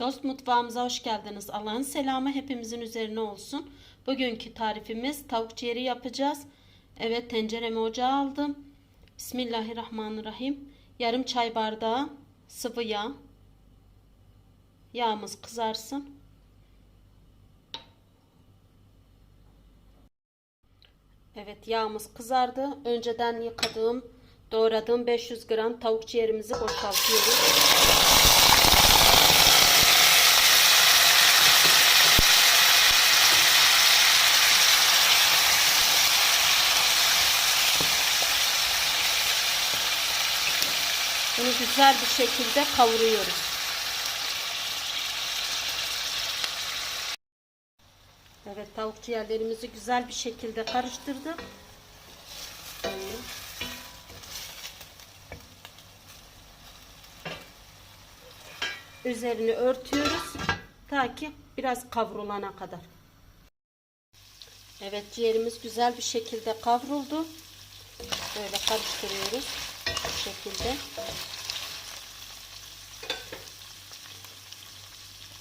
Dost mutfağımıza hoş geldiniz. Allah'ın selamı hepimizin üzerine olsun. Bugünkü tarifimiz tavuk ciğeri yapacağız. Evet tenceremi ocağa aldım. Bismillahirrahmanirrahim. Yarım çay bardağı sıvı yağ. Yağımız kızarsın. Evet yağımız kızardı. Önceden yıkadığım, doğradığım 500 gram tavuk ciğerimizi boşaltıyoruz. Bunu güzel bir şekilde kavuruyoruz. Evet tavuk ciğerlerimizi güzel bir şekilde karıştırdık. Üzerini örtüyoruz. Ta ki biraz kavrulana kadar. Evet ciğerimiz güzel bir şekilde kavruldu. Böyle karıştırıyoruz. Bu şekilde.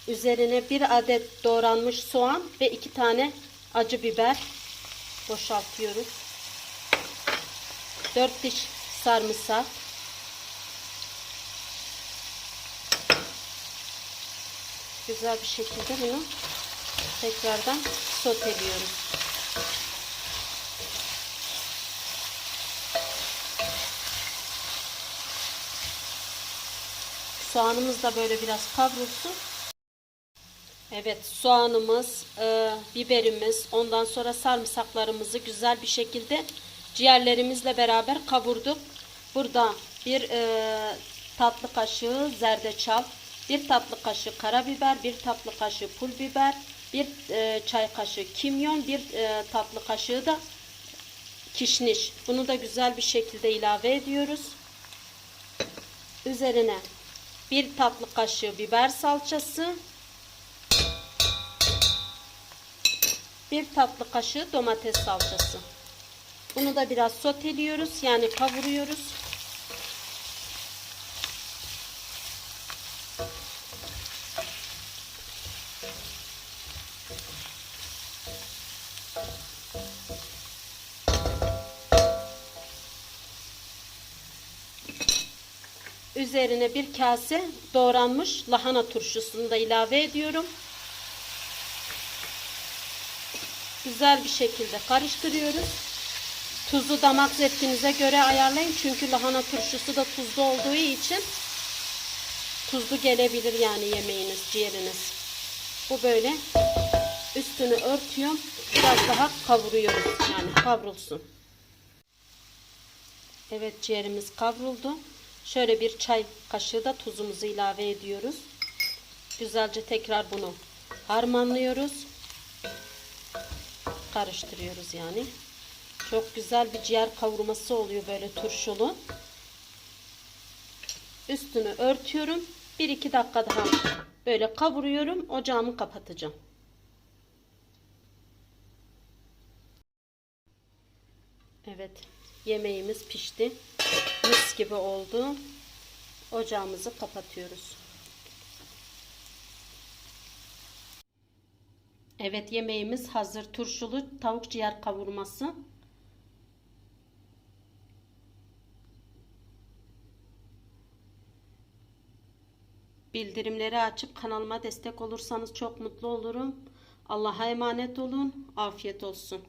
Üzerine bir adet doğranmış soğan ve iki tane acı biber boşaltıyoruz. Dört diş sarımsak. Güzel bir şekilde bunu tekrardan soteliyoruz. Soğanımız da böyle biraz kavrulsun. Evet soğanımız, e, biberimiz, ondan sonra sarımsaklarımızı güzel bir şekilde ciğerlerimizle beraber kavurduk. Burada bir e, tatlı kaşığı zerdeçal, bir tatlı kaşığı karabiber, bir tatlı kaşığı pul biber, bir e, çay kaşığı kimyon, bir e, tatlı kaşığı da kişniş. Bunu da güzel bir şekilde ilave ediyoruz. Üzerine bir tatlı kaşığı biber salçası, bir tatlı kaşığı domates salçası. Bunu da biraz soteliyoruz. Yani kavuruyoruz. Üzerine bir kase doğranmış lahana turşusunu da ilave ediyorum. Güzel bir şekilde karıştırıyoruz. Tuzu damak zevkinize göre ayarlayın. Çünkü lahana turşusu da tuzlu olduğu için tuzlu gelebilir yani yemeğiniz, ciğeriniz. Bu böyle üstünü örtüyorum. Biraz daha kavuruyoruz. Yani kavrulsun. Evet ciğerimiz kavruldu. Şöyle bir çay kaşığı da tuzumuzu ilave ediyoruz. Güzelce tekrar bunu harmanlıyoruz karıştırıyoruz yani. Çok güzel bir ciğer kavurması oluyor böyle turşulu. Üstünü örtüyorum. 1-2 dakika daha böyle kavuruyorum. Ocağımı kapatacağım. Evet. Yemeğimiz pişti. Mis gibi oldu. Ocağımızı kapatıyoruz. Evet yemeğimiz hazır. Turşulu tavuk ciğer kavurması. Bildirimleri açıp kanalıma destek olursanız çok mutlu olurum. Allah'a emanet olun. Afiyet olsun.